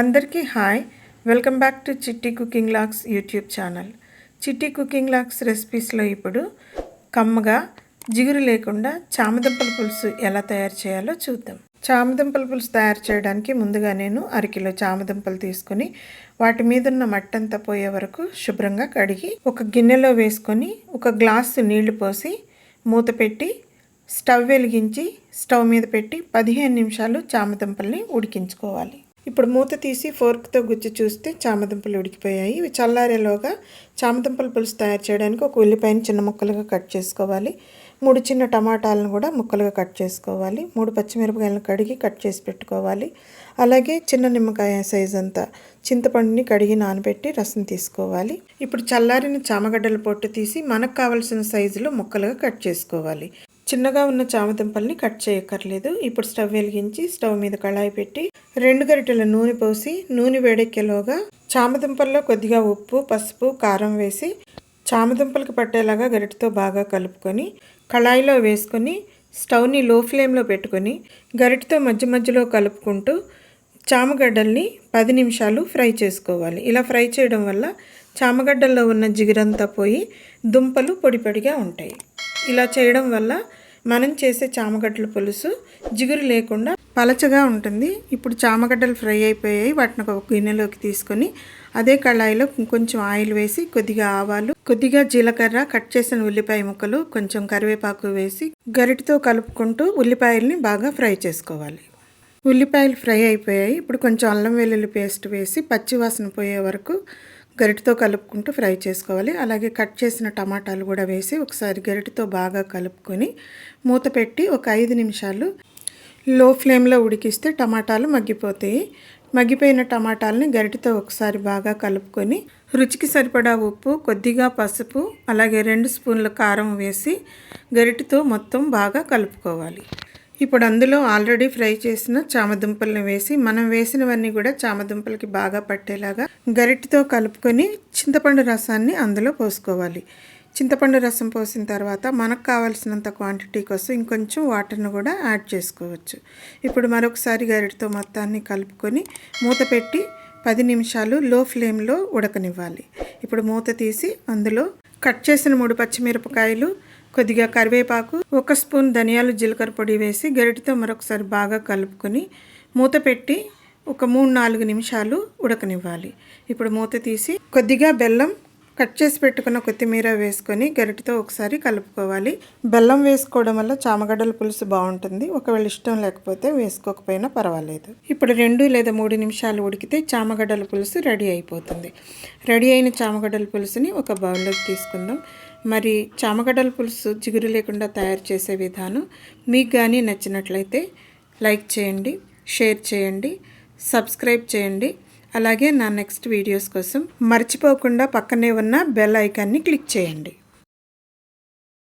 అందరికీ hi. Welcome back to Chitti cooking lux YouTube channel. Chitti cooking lux రెసిపీస్లో ఇప్పుడు కమ్మగా జిగురు లేకుండా చామదుంపల పులుసు ఎలా తయారు చేయాలో చూద్దాం. చామదుంపల పులుసు తయారు చేయడానికి ముందుగా నేను అరకిలో చామదుంపలు తీసుకొని వాటి మీద ఉన్న మట్టంతా పోయే వరకు శుభ్రంగా కడిగి ఒక గిన్నెలో వేసుకొని ఒక గ్లాసు నీళ్ళు పోసి మూత పెట్టి స్టవ్ వెలిగించి స్టవ్ మీద పెట్టి పదిహేను నిమిషాలు చామదుంపల్ని ఉడికించుకోవాలి. ఇప్పుడు మూత తీసి ఫోర్క్తో గుచ్చి చూస్తే చామదుంపలు ఉడికిపోయాయి. ఇవి చల్లారేలోగా చామదుంపల పులుసు తయారు చేయడానికి ఒక ఉల్లిపాయని చిన్న ముక్కలుగా కట్ చేసుకోవాలి. మూడు చిన్న టమాటాలను కూడా ముక్కలుగా కట్ చేసుకోవాలి. మూడు పచ్చిమిరపకాయలను కడిగి కట్ చేసి పెట్టుకోవాలి. అలాగే చిన్న నిమ్మకాయ సైజ్ అంతా చింతపండుని కడిగి నానబెట్టి రసం తీసుకోవాలి. ఇప్పుడు చల్లారిన చామగడ్డల పొట్టు తీసి మనకు కావలసిన సైజులో ముక్కలుగా కట్ చేసుకోవాలి. చిన్నగా ఉన్న చామదుంపల్ని కట్ చేయక్కర్లేదు. ఇప్పుడు స్టవ్ వెలిగించి స్టవ్ మీద కళాయి పెట్టి రెండు గరిటెల నూనె పోసి నూనె వేడెక్కేలోగా చామదుంపల్లో కొద్దిగా ఉప్పు పసుపు కారం వేసి చామదుంపలకు పట్టేలాగా గరిటతో బాగా కలుపుకొని కళాయిలో వేసుకొని స్టవ్ని లో ఫ్లేమ్లో పెట్టుకొని గరిటతో మధ్య మధ్యలో కలుపుకుంటూ చామగడ్డల్ని పది నిమిషాలు ఫ్రై చేసుకోవాలి. ఇలా ఫ్రై చేయడం వల్ల చామగడ్డల్లో ఉన్న జిగురంతా పోయి దుంపలు పొడి పొడిగా ఉంటాయి. ఇలా చేయడం వల్ల మనం చేసే చామగడ్డల పులుసు జిగురు లేకుండా పలచగా ఉంటుంది. ఇప్పుడు చామగడ్డలు ఫ్రై అయిపోయాయి. వాటిని ఒక గిన్నెలోకి తీసుకొని అదే కళాయిలో కొంచెం ఆయిల్ వేసి కొద్దిగా ఆవాలు కొద్దిగా జీలకర్ర కట్ చేసిన ఉల్లిపాయ ముక్కలు కొంచెం కరివేపాకు వేసి గరిటితో కలుపుకుంటూ ఉల్లిపాయల్ని బాగా ఫ్రై చేసుకోవాలి. ఉల్లిపాయలు ఫ్రై అయిపోయాయి. ఇప్పుడు కొంచెం అల్లం వెల్లుల్లి పేస్ట్ వేసి పచ్చివాసన పోయే వరకు గరిటతో కలుపుకుంటూ ఫ్రై చేసుకోవాలి. అలాగే కట్ చేసిన టమాటాలు కూడా వేసి ఒకసారి గరిటతో బాగా కలుపుకొని మూత పెట్టి ఒక ఐదు నిమిషాలు లో ఫ్లేమ్లో ఉడికిస్తే టమాటాలు మగ్గిపోతాయి. మగ్గిపోయిన టమాటాలని గరిటతో ఒకసారి బాగా కలుపుకొని రుచికి సరిపడా ఉప్పు కొద్దిగా పసుపు అలాగే రెండు స్పూన్ల కారం వేసి గరిటతో మొత్తం బాగా కలుపుకోవాలి. ఇప్పుడు అందులో ఆల్రెడీ ఫ్రై చేసిన చామదుంపలను వేసి మనం వేసినవన్నీ కూడా చామదుంపలకి బాగా పట్టేలాగా గరిటితో కలుపుకొని చింతపండు రసాన్ని అందులో పోసుకోవాలి. చింతపండు రసం పోసిన తర్వాత మనకు కావాల్సినంత క్వాంటిటీ కోసం ఇంకొంచెం వాటర్ను కూడా యాడ్ చేసుకోవచ్చు. ఇప్పుడు మరొకసారి గరిటితో మొత్తాన్ని కలుపుకొని మూత పెట్టి పది నిమిషాలు లో ఫ్లేమ్లో ఉడకనివ్వాలి. ఇప్పుడు మూత తీసి అందులో కట్ చేసిన మూడు పచ్చిమిరపకాయలు కొద్దిగా కరివేపాకు ఒక స్పూన్ ధనియాలు జీలకర్ర పొడి వేసి గరిటతో మరొకసారి బాగా కలుపుకొని మూత పెట్టి ఒక మూడు నాలుగు నిమిషాలు ఉడకనివ్వాలి. ఇప్పుడు మూత తీసి కొద్దిగా బెల్లం కట్ చేసి పెట్టుకున్న కొత్తిమీర వేసుకొని గరిటతో ఒకసారి కలుపుకోవాలి. బెల్లం వేసుకోవడం వల్ల చామగడ్డల పులుసు బాగుంటుంది. ఒకవేళ ఇష్టం లేకపోతే వేసుకోకపోయినా పర్వాలేదు. ఇప్పుడు రెండు లేదా మూడు నిమిషాలు ఉడికితే చామగడ్డల పులుసు రెడీ అయిపోతుంది. రెడీ అయిన చామగడ్డల పులుసుని ఒక బౌల్లోకి తీసుకుందాం. మరి చామగడ్డల పులుసు జిగురు లేకుండా తయారు చేసే విధానం మీకు కానీ నచ్చినట్లయితే లైక్ చేయండి షేర్ చేయండి సబ్స్క్రైబ్ చేయండి. అలాగే నా నెక్స్ట్ వీడియోస్ కోసం మర్చిపోకుండా పక్కనే ఉన్న బెల్ ఐకాన్ని క్లిక్ చేయండి.